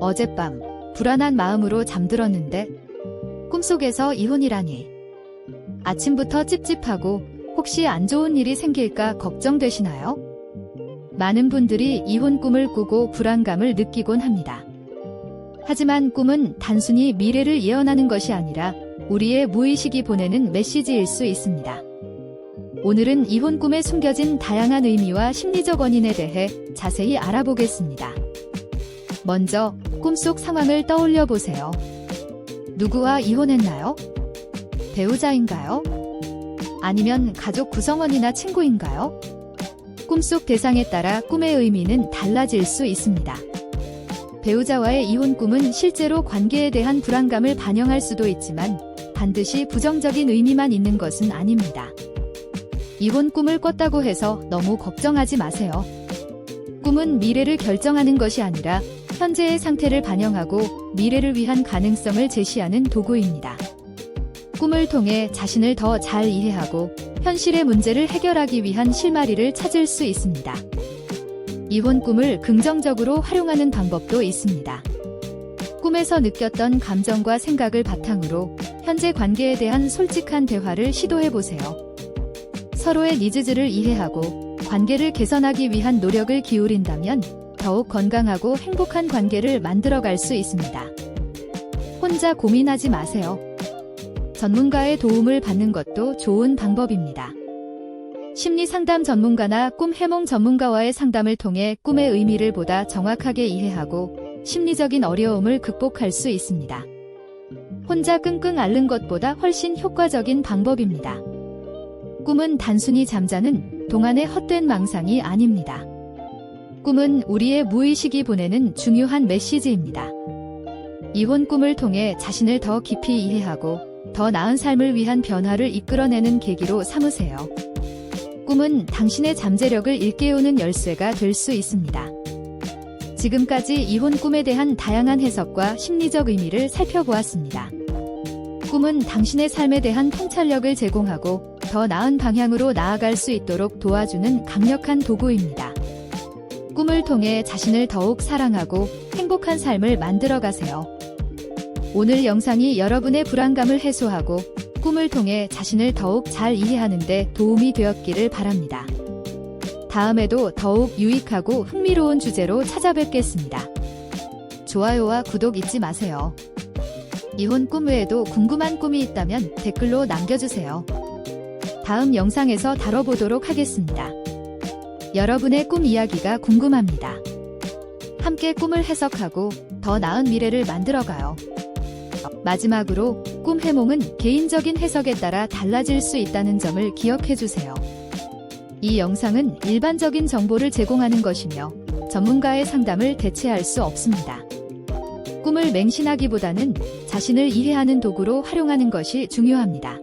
어젯밤 불안한 마음으로 잠들었는데 꿈속에서 이혼이라니. 아침부터 찝찝하고 혹시 안 좋은 일이 생길까 걱정되시나요? 많은 분들이 이혼 꿈을 꾸고 불안감을 느끼곤 합니다. 하지만 꿈은 단순히 미래를 예언하는 것이 아니라 우리의 무의식이 보내는 메시지일 수 있습니다. 오늘은 이혼 꿈에 숨겨진 다양한 의미와 심리적 원인에 대해 자세히 알아보겠습니다. 먼저 꿈속 상황을 떠올려 보세요. 누구와 이혼했나요? 배우자인가요? 아니면 가족 구성원이나 친구인가요? 꿈속 대상에 따라 꿈의 의미는 달라질 수 있습니다. 배우자와의 이혼 꿈은 실제로 관계에 대한 불안감을 반영할 수도 있지만 반드시 부정적인 의미만 있는 것은 아닙니다. 이혼 꿈을 꿨다고 해서 너무 걱정하지 마세요. 꿈은 미래를 결정하는 것이 아니라 현재의 상태를 반영하고 미래를 위한 가능성을 제시하는 도구입니다. 꿈을 통해 자신을 더 잘 이해하고 현실의 문제를 해결하기 위한 실마리를 찾을 수 있습니다. 이혼 꿈을 긍정적으로 활용하는 방법도 있습니다. 꿈에서 느꼈던 감정과 생각을 바탕으로 현재 관계에 대한 솔직한 대화를 시도해 보세요. 서로의 니즈들을 이해하고 관계를 개선하기 위한 노력을 기울인다면 더욱 건강하고 행복한 관계를 만들어갈 수 있습니다. 혼자 고민하지 마세요. 전문가의 도움을 받는 것도 좋은 방법입니다. 심리 상담 전문가나 꿈 해몽 전문가와의 상담을 통해 꿈의 의미를 보다 정확하게 이해하고 심리적인 어려움을 극복할 수 있습니다. 혼자 끙끙 앓는 것보다 훨씬 효과적인 방법입니다. 꿈은 단순히 잠자는 동안의 헛된 망상이 아닙니다. 꿈은 우리의 무의식이 보내는 중요한 메시지입니다. 이혼 꿈을 통해 자신을 더 깊이 이해하고 더 나은 삶을 위한 변화를 이끌어내는 계기로 삼으세요. 꿈은 당신의 잠재력을 일깨우는 열쇠가 될 수 있습니다. 지금까지 이혼 꿈에 대한 다양한 해석과 심리적 의미를 살펴보았습니다. 꿈은 당신의 삶에 대한 통찰력을 제공하고 더 나은 방향으로 나아갈 수 있도록 도와주는 강력한 도구입니다. 꿈을 통해 자신을 더욱 사랑하고 행복한 삶을 만들어 가세요. 오늘 영상이 여러분의 불안감을 해소하고 꿈을 통해 자신을 더욱 잘 이해하는 데 도움이 되었기를 바랍니다. 다음에도 더욱 유익하고 흥미로운 주제로 찾아뵙겠습니다. 좋아요와 구독 잊지 마세요. 이혼 꿈 외에도 궁금한 꿈이 있다면 댓글로 남겨주세요. 다음 영상에서 다뤄보도록 하겠습니다. 여러분의 꿈 이야기가 궁금합니다. 함께 꿈을 해석하고 더 나은 미래를 만들어가요. 마지막으로 꿈 해몽은 개인적인 해석에 따라 달라질 수 있다는 점을 기억해 주세요. 이 영상은 일반적인 정보를 제공하는 것이며 전문가의 상담을 대체할 수 없습니다. 꿈을 맹신하기보다는 자신을 이해하는 도구로 활용하는 것이 중요합니다.